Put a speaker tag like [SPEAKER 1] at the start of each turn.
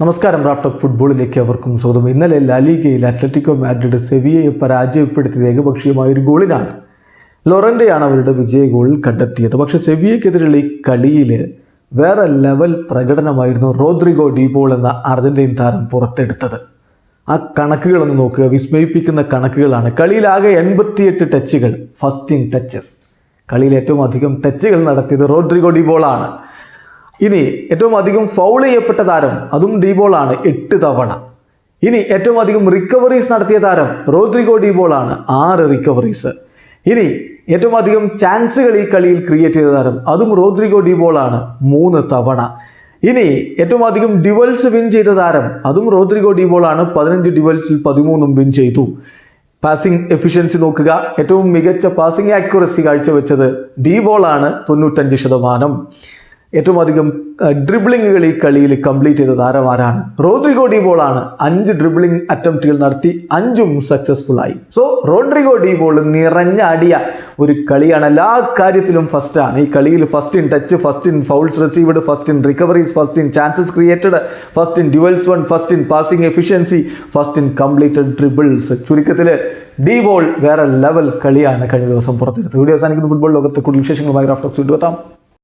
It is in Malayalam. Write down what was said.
[SPEAKER 1] നമസ്കാരം റാഫ്റ്റ് ഓഫ് ഫുട്ബോളിലേക്ക് അവർക്കും സ്വാഗതം. ഇന്നലെ ലാലിഗയിൽ അത്ലറ്റിക്കോ മാഡ്രിഡ് സെവിയയെ പരാജയപ്പെടുത്തിയത് ഏകപക്ഷീയമായ ഒരു ഗോളിനാണ്. ലൊറന്റെയാണ് അവരുടെ വിജയ ഗോൾ കണ്ടെത്തിയത്. പക്ഷെ സെവിയയ്ക്കെതിരെയുള്ള ഈ കളിയിൽ വേറെ ലെവൽ പ്രകടനമായിരുന്നു റോദ്രിഗോ ഡീബോൾ എന്ന അർജന്റീൻ താരം പുറത്തെടുത്തത്. ആ കണക്കുകളൊന്ന് നോക്കുക. വിസ്മയിപ്പിക്കുന്ന കണക്കുകളാണ്. കളിയിലാകെ എൺപത്തിയെട്ട് ടച്ചുകൾ ഫസ്റ്റ് ഇൻ ടച്ചസ്. കളിയിൽ ഏറ്റവും അധികം ടച്ചുകൾ നടത്തിയത് റോദ്രിഗോ ഡിബോളാണ് ഇനി ഏറ്റവും അധികം ഫൗൾ ചെയ്യപ്പെട്ട താരം അതും ഡീബോളാണ് എട്ട് തവണ. ഇനി ഏറ്റവും അധികം റിക്കവറീസ് നടത്തിയ താരം റോദ്രിഗോ ഡീബോളാണ് ആറ് റിക്കവറീസ് ഇനി ഏറ്റവും അധികം ചാൻസുകൾ ഈ കളിയിൽ ക്രിയേറ്റ് ചെയ്ത താരം അതും റോദ്രിഗോ ഡീബോളാണ് മൂന്ന് തവണ. ഇനി ഏറ്റവും അധികം ഡിവൽസ് വിൻ ചെയ്ത താരം അതും റോദ്രിഗോ ഡീബോളാണ് പതിനഞ്ച് ഡിവൽസിൽ പതിമൂന്നും വിൻ ചെയ്തു. പാസിംഗ് എഫിഷ്യൻസി നോക്കുക. ഏറ്റവും മികച്ച പാസിംഗ് ആക്യുറസി കാഴ്ചവെച്ചത് ഡീബോളാണ് തൊണ്ണൂറ്റഞ്ച് ശതമാനം. ഏറ്റവും അധികം ഡ്രിബിളിങ്ങുകൾ ഈ കളിയിൽ കംപ്ലീറ്റ് ചെയ്ത താരമാരാണ് റോഡ്രിഗോ ഡി ബോളാണ്. അഞ്ച് ഡ്രിബ്ലിംഗ് അറ്റംപ്റ്റുകൾ നടത്തി അഞ്ചും സക്സസ്ഫുൾ ആയി. സോ റോഡ്രിഗോ ഡി ബോൾ നിറഞ്ഞ നിറഞ്ഞാടിയ ഒരു കളിയാണ്. എല്ലാ കാര്യത്തിലും ഫസ്റ്റാണ് ഈ കളിയിൽ first in touch first in fouls received first in recoveries first in chances created first in duels won first in passing efficiency first in completed dribbles ചുരുക്കത്തിൽ ഡി ബോൾ വേറെ ലെവൽ കളിയാണ്. കഴിഞ്ഞ ദിവസം പുറത്തെടുത്ത് വീഡിയോ അവസാനിക്കുന്ന. ഫുട്ബോൾ ലോകത്ത് കൂടുതൽ വിശേഷങ്ങളുമായി റാഫ്റ്റോക്സ് വീണ്ടും എത്താം.